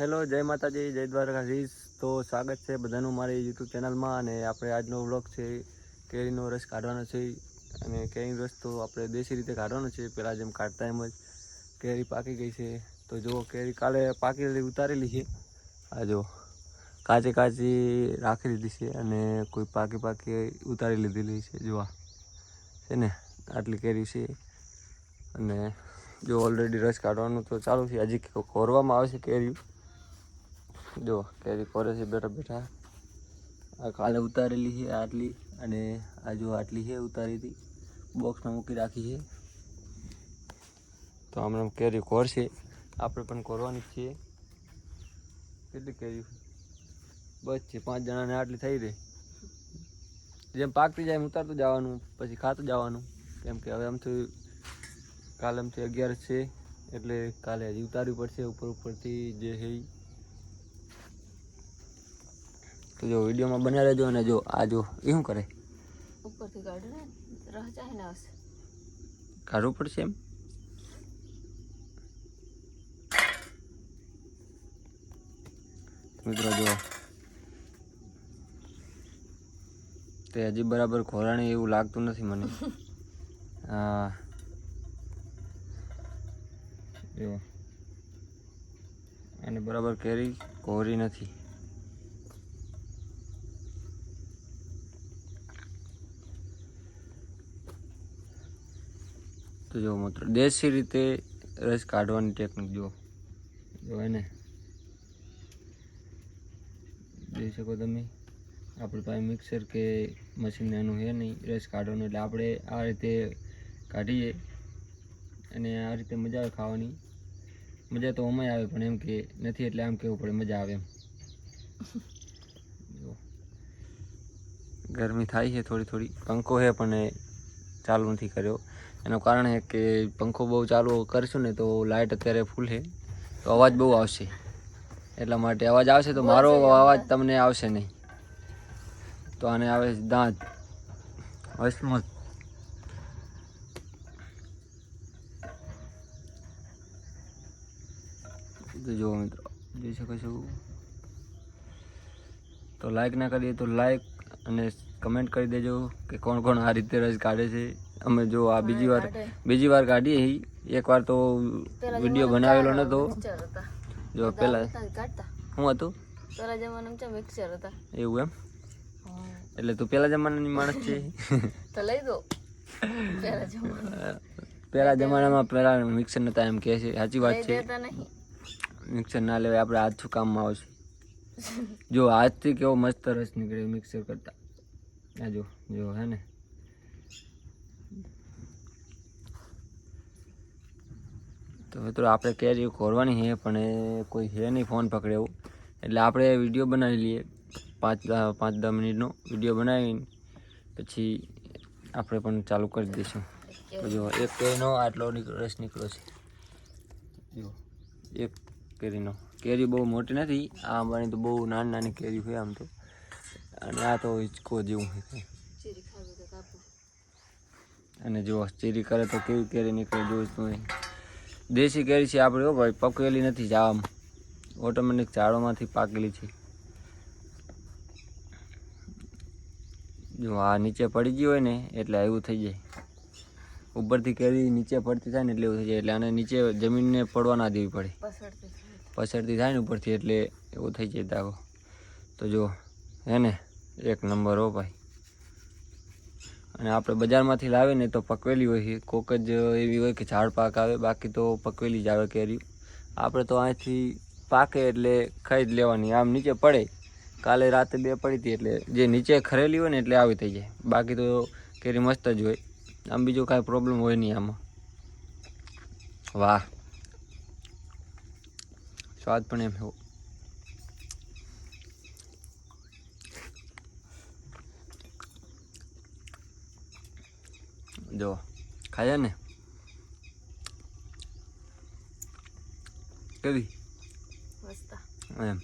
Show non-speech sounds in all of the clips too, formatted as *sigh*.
Hello, જય માતાજી, જય દ્વારકાધીશ. તો સ્વાગત છે બધાનું મારી યુટ્યુબ ચેનલમાં અને આપણે આજનો વ્લોગ છે કેરીનો રસ કાઢવાનો છે. અને કેરીનો રસ તો આપણે દેશી રીતે કાઢવાનો છે, પહેલાં જેમ કાઢતા એમ જ કેરી પાકી ગઈ છે. તો જો કેરી કાલે પાકેલી ઉતારેલી છે. આ જો કાચી કાચી રાખી લીધી છે અને કોઈ પાકી પાકી ઉતારી લીધેલી છે. જોવા છે ને, આટલી કેરી છે. અને જો ઓલરેડી રસ કાઢવાનું તો ચાલુ છે. હજી કોરવામાં આવે છે કેરી. જો, કેરી કોરે છે બેઠા બેઠા આ કાલે ઉતારેલી છે આટલી અને આ જો આટલી છે ઉતારી હતી બોક્સમાં મૂકી રાખી છે. તો હમણાં કેરી કોરશે, આપણે પણ કોરવાની છીએ. કેટલી કેરી બસ છે, પાંચ જણાને આટલી થઈ રહી. જેમ પાકતી જાય એમ ઉતારતું જવાનું, પછી ખાતું જવાનું. કેમ કે હવે આમથી કાલે આમથી અગિયાર છે, એટલે કાલે હજી ઉતારવી પડશે ઉપર ઉપરથી જે છે તો જો વિડીયોમાં બન્યા રહેજો અને જો આ જો એ શું કરે? ઉપરથી કાઢો ને રહ ચાહે ને આવશે કાઢવું પડશે એમ? મિત્રો જો તે હજી બરાબર ખોરાણી એવું લાગતું નથી મને. *laughs* હા જો. અને બરાબર કેરી કોરી નથી. તો જો મિત્રો દેશી રીતે રસ કાઢવાની ટેકનિક જો જો એને જોઈ શકો તમે આપણી પાસે મિક્સર કે મશીન એનું છે નહીં રસ કાઢવાનું. એટલે આપણે આ રીતે કાઢીએ અને આ રીતે મજા આવે ખાવાની. મજા તો ઓમાં આવે પણ એમ કે નથી એટલે આમ કેવું પડે મજા આવે એમ. *laughs* જો ગરમી થાય છે થોડી થોડી પંખો છે પણ એ ચાલુ નથી કર્યો. એનું કારણ છે કે પંખો બહુ ચાલુ કરશું ને તો લાઇટ અત્યારે ફૂલ છે. તો અવાજ બહુ આવશે. એટલા માટે અવાજ આવશે તો મારો અવાજ તમને આવશે નહીં. તો આને આવે છે દાંત. વસમત તો જુઓ મિત્રો જોઈ શકો છો. તો લાઈક ના કરીએ તો લાઈક અને કમેન્ટ કરી દેજો કે કોણ કોણ આ રીતે રસ કાઢે છે. અમે જો આ બીજી વાર કાઢે. બીજી વાર કાઢીએ હી. એક વાર તો પેલા વીડિયો જમાનામાં બનાવેલો ચાર નતો. મિક્સર હતા. જો પેલા હતા, કાઢતા. શું હતું? પેલા જમાનામાં ચા મિક્સર હતા? એવું એમ? એટલે તું પેલા જમાનાની માણસ છે? *laughs* તો લઈ દો. પેલા જમાના પેલા જમાનામાં પેલા મિક્સર નતા એમ કહે છે. સાચી વાત લઈ છે. દેતા નહીં. મિક્સર ના લેવાય. આપણે હાથ શું કામમાં આવશે *laughs* જો આજથી કેવો મસ્ત રસ નીકળે મિક્સર કરતા. આ જો જો હે ને? તો મિત્રો આપણે કેરી ખોરવાની છે પણ એ કોઈ છે નહીં ફોન પકડે એવું. એટલે આપણે વીડિયો બનાવી લઈએ. પાંચ પાંચ દસ મિનિટનો વીડિયો બનાવીને પછી આપણે પણ ચાલુ કરી દઈશું. તો જો એક કેરીનો આટલો નીકળો રસ નીકળ્યો છે. જો એક કેરીનો. કેરી બહુ મોટી નથી આ અમારી તો બહુ નાની નાની કેરી હોય આમ તો. અને આ તો હિંચકો જેવું હોય અને જો ચીરી કરે તો કેવી કેરી નીકળે જોઈશ તું દેશી કેરી છે આપણે હો ભાઈ પકવેલી નથી જ ઓટોમેટિક ઝાડોમાંથી પાકેલી છે. જો આ નીચે પડી ગઈ હોય ને એટલે એવું થઈ જાય. ઉપરથી કેરી નીચે પડતી થાય ને એટલે એવું થઈ જાય. એટલે આને નીચે જમીનને પડવા ના દેવી પડે. પછડતી થાય ને ઉપરથી એટલે એવું થઈ જાય દાવો. તો જો હે ને એક નંબર હો ભાઈ. અને આપણે બજારમાંથી લાવીએ ને તો પકવેલી હોય છે. કોક જ એવી હોય કે ઝાડ પાક આવે, બાકી તો પકવેલી જ આવે કેરી. આપણે તો અહીંથી પાકે એટલે ખાઈ જ લેવાની. આમ નીચે પડે. કાલે રાતે બે પડી હતી એટલે જે નીચે ખરેલી હોય ને એટલે આવી થઈ જાય. બાકી તો કેરી મસ્ત જ હોય. આમ બીજો કાંઈ પ્રોબ્લેમ હોય નહીં આમાં. વાહ. સ્વાદ પણ એમ એવો જો ખાયા ને? કેવી? એમ.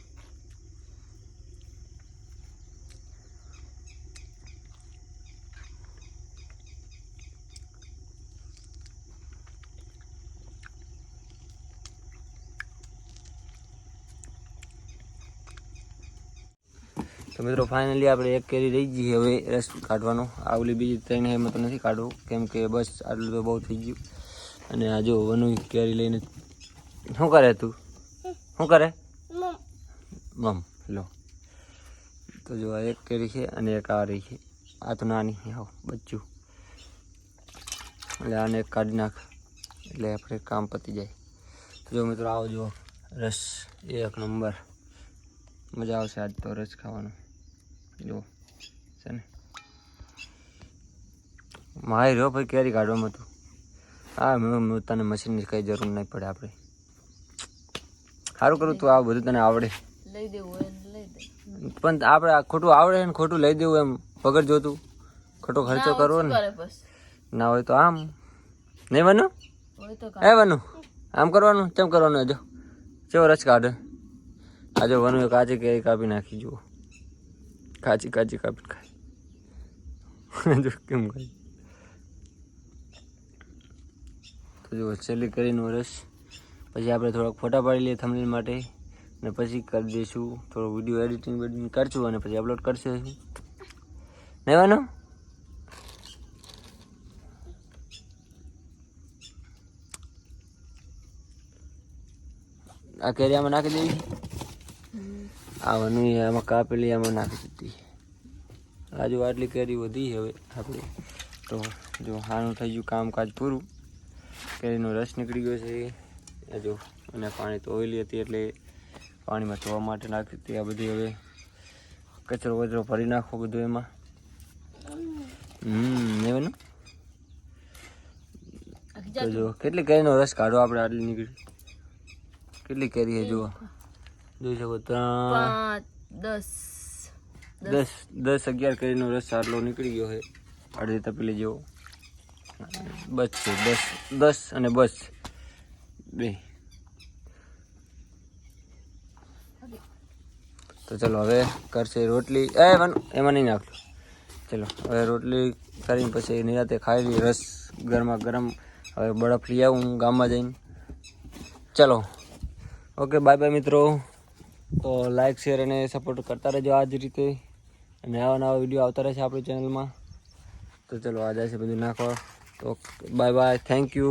તો મિત્રો ફાઇનલી આપણે એક કેરી રહી ગઈ હવે રસ કાઢવાનો. આ ઓલી બીજી ત્રણ એમાં તો નથી કાઢવું, કેમ કે બસ આટલું તો બહુ થઈ ગયું. અને આ જો વનુ કેરી લઈને શું કરે તું? શું કરે? મમ. લો. તો જો આ એક કેરી છે અને એક આ રહી છે. આ તો નાની આવો બચ્ચું. એટલે આને કાઢી નાખ. એટલે આપણે કામ પતી જાય. તો જો મિત્રો, આવો જુઓ. રસ એક નંબર. મજા આવશે આજ તો રસ ખાવાનો. જો છે ને? મારે રહ્યો ભાઈ કેરી કાઢવામાં તું. હા તને મશીનની કંઈ જરૂર નહીં પડે આપણે સારું કરું તું આ બધું તને આવડે. લઈ દેવું લઈ દે. પણ આપણે આ ખોટું આવડે ને ખોટું લઈ દેવું એમ વગર જોતું. ખોટો ખર્ચો કરવો ને. ના હોય તો આમ. નહીં બનું? એ બનું? આમ કરવાનું? કેમ કરવાનું? જો ચેવો રસ કાઢે? આજે વનુ એક આજે કેરી કાપી નાખી જુઓ. કાચી કાચી કાપી ખાય જો કેમ ખાય તો જો છેલ્લી કરીને રસ પછી આપણે થોડાક ફોટા પાડી લઈએ થંબનેલ માટે. અને પછી કરી દઈશું. થોડો વીડિયો એડિટિંગ બેડિટિંગ કરશું અને પછી અપલોડ કરશે નહીં વાનું આ કેરિયામાં નાખી દેવી આ વનું આમાં કાપેલી, આમાં નાખી દીધી. આજુ આટલી કેરી વધી હવે આપણે તો જો હાનું થઈ ગયું કામકાજ પૂરું. કેરીનો રસ નીકળી ગયો છે. જો, અને પાણી તો હતી એટલે પાણીમાં ધોવા માટે નાખી હતી આ બધી હવે કચરો વચરો ભરી નાખો બધું એમાં. હમ, ને બનું આખી જો, કેટલી કેરીનો રસ કાઢો આપણે આટલી નીકળી. કેટલી કેરી છે, જુઓ. જોઈ શકો ત્રણ દસ. દસ દસ અગિયાર કરીનો રસ આટલો નીકળી ગયો છે. અડધી તપેલી જેવો. બસ છે દસ દસ અને બસ. બે. તો ચલો હવે કરશે રોટલી. એ એમાં નહીં નાખજો ચલો હવે રોટલી કરીને પછી નિરાતે ખાઈ લઈએ રસ ગરમા ગરમ. હવે બરફ લઈ આવું હું ગામમાં જઈને. ચલો. ઓકે બાય બાય મિત્રો. તો લાઇક શેર અને સપોર્ટ કરતા રહેજો આ જ રીતે. અને આવા નવા વીડિયો આવતા રહેશે આપણી ચેનલમાં તો ચલો જાય છે બધું નાખવા. તો બાય બાય થેન્ક યુ